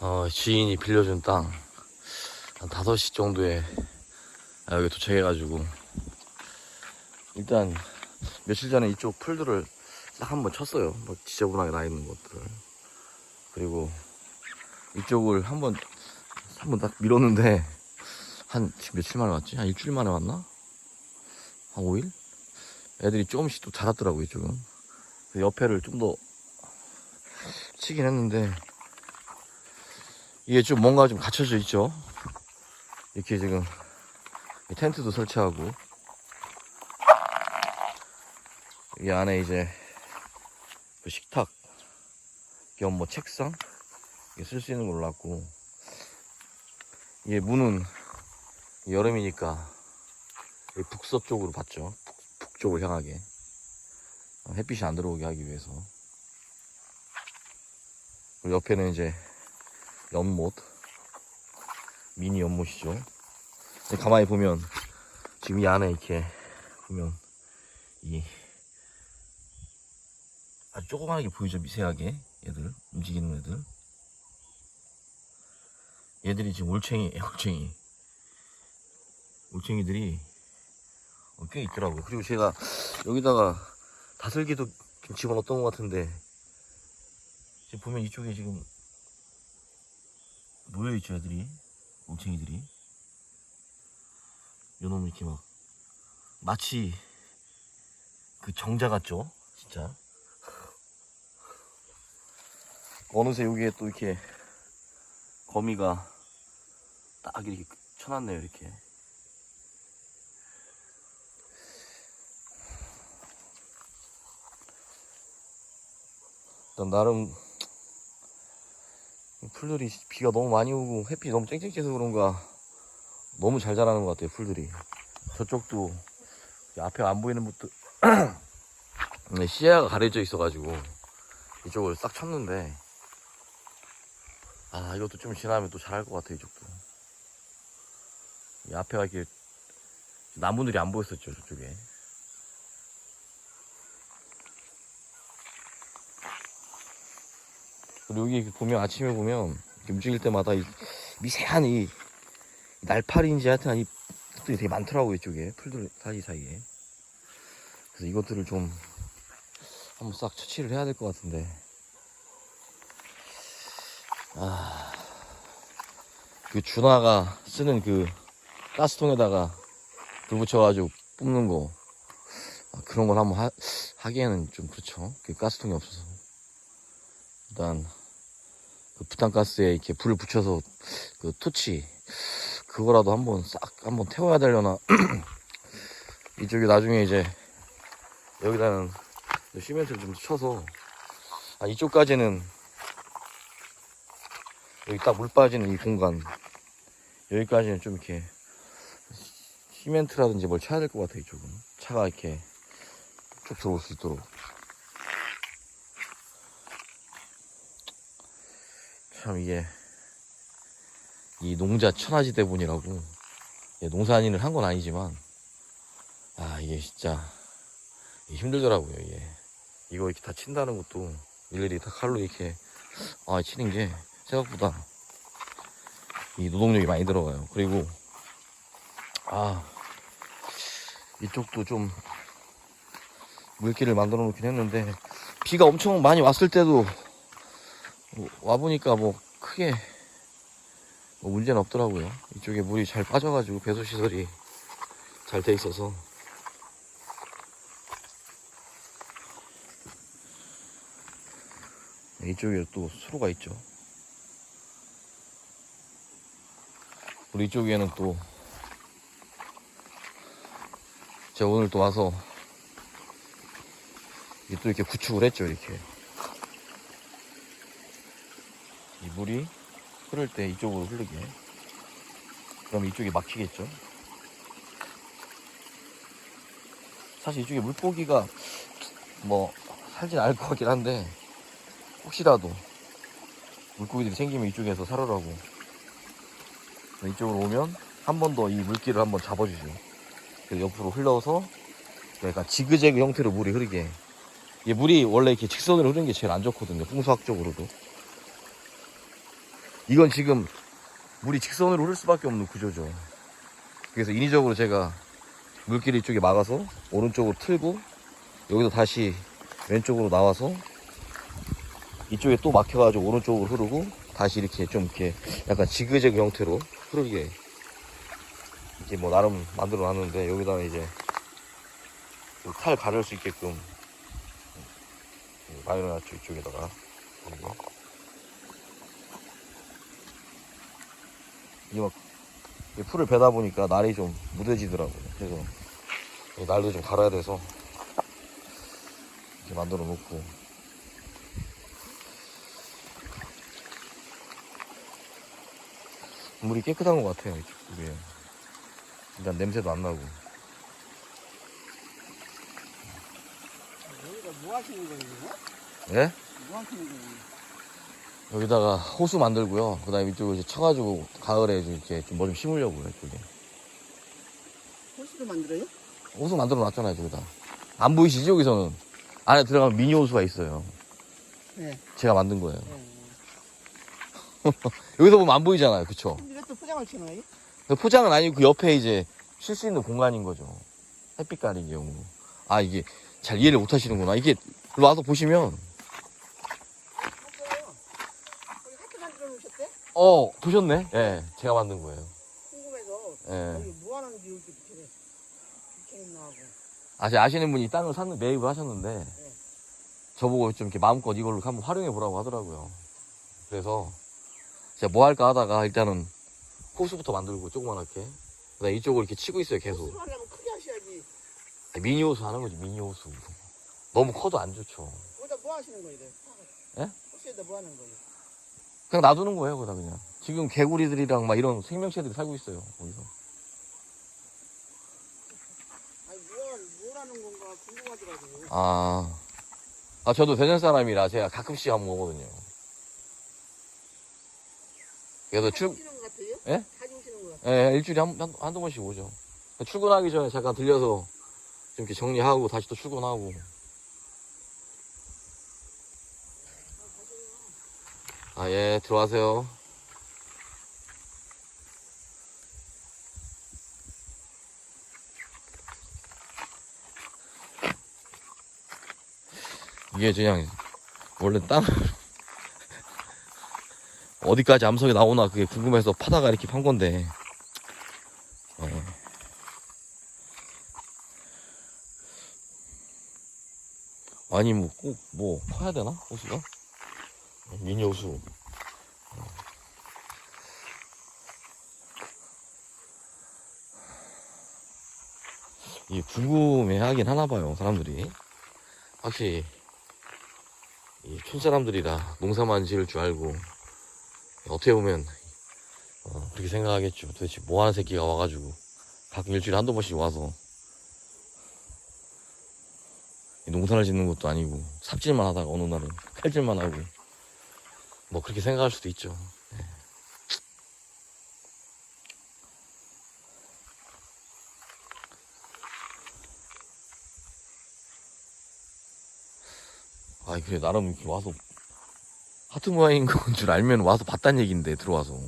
어, 지인이 빌려준 땅, 한 5시 정도에 아, 여기 도착해가지고, 일단, 며칠 전에 이쪽 풀들을 딱 한번 쳤어요. 뭐, 지저분하게 나 있는 것들을. 그리고, 이쪽을 한번, 한번 딱 밀었는데, 한, 며칠 만에 왔지? 한 일주일 만에 왔나? 한 5일? 애들이 조금씩 또 자랐더라고요, 이쪽은. 옆에를 좀 더 치긴 했는데, 이게 좀 뭔가 좀 갖춰져 있죠. 이렇게 지금 이 텐트도 설치하고 이 안에 이제 그 식탁 겸 뭐 책상 쓸 수 있는 걸로 놨고 이게 문은 여름이니까 이 북서 쪽으로 봤죠. 북, 북쪽을 향하게 어, 햇빛이 안 들어오게 하기 위해서 옆에는 이제 연못. 미니 연못이죠. 가만히 보면 지금 이 안에 이렇게 보면 이 아주 조그맣게 보이죠 미세하게. 얘들 움직이는 애들. 얘들이 지금 올챙이 올챙이. 올챙이들이 어, 꽤 있더라고요. 그리고 제가 여기다가 다슬기도 좀 집어넣었던 것 같은데 지금 보면 이쪽에 지금 모여있죠 애들이. 올챙이들이. 요놈 이렇게 막 마치 그 정자 같죠? 진짜. 어느새 여기에 또 이렇게 거미가 딱 이렇게 쳐놨네요 이렇게. 일단 나름 풀들이 비가 너무 많이 오고 햇빛이 너무 쨍쨍해서 그런가 너무 잘 자라는 것 같아요 풀들이. 저쪽도 앞에 안 보이는 것도 네, 시야가 가려져 있어가지고 이쪽을 싹 쳤는데 아 이것도 좀 지나면 또 잘할 것 같아 이쪽도. 이 앞에가 이렇게 나무들이 안 보였었죠 저쪽에 그리고 여기 보면 아침에 보면 움직일 때마다 이 미세한 이 날파리인지 하여튼 이 것들이 되게 많더라고요 이쪽에. 풀들 사이 사이에. 그래서 이것들을 좀 한번 싹 처치를 해야 될 것 같은데. 아 그 준하가 쓰는 그 가스통에다가 불 붙여가지고 뿜는 거. 아, 그런 걸 한번 하, 하기에는 좀 그렇죠. 그 가스통이 없어서. 일단 그 부탄가스에 이렇게 불을 붙여서 그 토치 그거라도 한번 싹 한번 태워야 되려나? 이쪽에 나중에 이제 여기다는 시멘트를 좀 쳐서 아 이쪽까지는 여기 딱 물 빠지는 이 공간 여기까지는 좀 이렇게 시멘트라든지 뭘 쳐야 될 것 같아 이쪽은. 차가 이렇게 쭉 들어올 수 있도록 참 이게 이 농자 천하지 대본이라고 예, 농사일을 한 건 아니지만 아 이게 진짜 힘들더라고요 이게. 이거 이렇게 다 친다는 것도 일일이 다 칼로 이렇게 아 치는 게 생각보다 이 노동력이 많이 들어가요. 그리고 아 이쪽도 좀 물길을 만들어 놓긴 했는데 비가 엄청 많이 왔을 때도 뭐 와보니까 뭐 크게 뭐 문제는 없더라고요. 이쪽에 물이 잘 빠져가지고 배수 시설이 잘 돼 있어서 이쪽에 또 수로가 있죠. 우리 이쪽에는 또 제가 오늘 또 와서 이또 이렇게 구축을 했죠 이렇게 이 물이 흐를 때 이쪽으로 흐르게. 그럼 이쪽이 막히겠죠? 사실 이쪽에 물고기가 뭐 살진 않을 것 같긴 한데 혹시라도 물고기들이 생기면 이쪽에서 살으라고. 이쪽으로 오면 한 번 더 이 물길을 한번 잡아주죠 그래서 옆으로 흘러서 약간 지그재그 형태로 물이 흐르게. 이 물이 원래 이렇게 직선으로 흐르는 게 제일 안 좋거든요 풍수학적으로도 이건 지금 물이 직선으로 흐를 수밖에 없는 구조죠. 그래서 인위적으로 제가 물길 이쪽에 막아서 오른쪽으로 틀고 여기서 다시 왼쪽으로 나와서 이쪽에 또 막혀가지고 오른쪽으로 흐르고 다시 이렇게 좀 이렇게 약간 지그재그 형태로 흐르게 이렇게 뭐 나름 만들어 놨는데 여기다가 이제 좀칼 가를 수 있게끔 마요네즈 이쪽에다가 그리고 이게 막 풀을 베다 보니까 날이 좀 무뎌지더라고요. 그래서 이 날도 좀 갈아야 돼서 이렇게 만들어 놓고 물이 깨끗한 것 같아요. 이게 일단 냄새도 안 나고 여기가 뭐 하시는 거예요? 예? 뭐 하시는 거예요? 여기다가 호수 만들고요. 그 다음에 이쪽에 이제 쳐가지고 가을에 좀 이렇게 좀 뭐 좀 심으려고요. 이쪽에 호수를 만들어요? 호수 만들어 놨잖아요. 저기다 안 보이시죠? 여기서는 안에 들어가면 미니 호수가 있어요. 네. 제가 만든 거예요. 네. 여기서 보면 안 보이잖아요. 그쵸? 또 포장을 쳐놔요? 포장은 아니고 그 옆에 이제 쉴 수 있는 공간인 거죠. 햇빛 가리기 용으로. 아, 이게 잘 이해를 못 하시는구나. 이게 와서 보시면, 봤어요. 거기 하트 만들어 놓으셨대? 어, 보셨네? 예, 제가 만든 거예요. 궁금해서 예. 여기 뭐 하는지 이렇게 이렇게 이렇게 있나 하고. 아, 제가 아시는 분이 땅을 샀는, 매입을 하셨는데, 저보고 좀 이렇게 마음껏 이걸로 한번 활용해 보라고 하더라고요. 그래서, 제가 뭐 할까 하다가 일단은 호수부터 만들고 조그만하게. 그 다음에 이쪽으로 이렇게 치고 있어요, 계속. 호수를 하려면 크게 하셔야지. 미니 호수 하는 거지, 미니 호수. 너무 커도 안 좋죠. 거기다 뭐 하시는 거예요? 네? 예? 호수에다 뭐 하는 거예요? 그냥 놔두는 거예요, 거기다 그냥. 지금 개구리들이랑 막 이런 생명체들이 살고 있어요, 거기서. 아니 뭘, 뭘 하는 건가 궁금하더라고요. 아. 아, 저도 대전 사람이라 제가 가끔씩 한번 오거든요. 그래서 출, 것 같아요? 예? 것 같아요. 예, 일주일에 한, 한, 한두 번씩 오죠. 출근하기 전에 잠깐 들려서 좀 이렇게 정리하고 다시 또 출근하고. 아, 예, 들어가세요. 이게 그냥 원래 땅 어디까지 암석이 나오나 그게 궁금해서 파다가 이렇게 판 건데 예. 아니 뭐꼭뭐 파야 되나 호수가 미니 호수 이게 궁금해하긴 하나 봐요 사람들이. 확실히 이 촌사람들이라 농사만 지을 줄 알고 어떻게 보면 어, 그렇게 생각하겠죠. 도대체 뭐 하는 새끼가 와가지고 가끔 일주일에 한두 번씩 와서 이 농사를 짓는 것도 아니고 삽질만 하다가 어느 날은 칼질만 하고 뭐 그렇게 생각할 수도 있죠. 예. 아 그래 나름 이렇게 와서 하트 모양인 건 줄 알면 와서 봤단 얘긴데 들어와서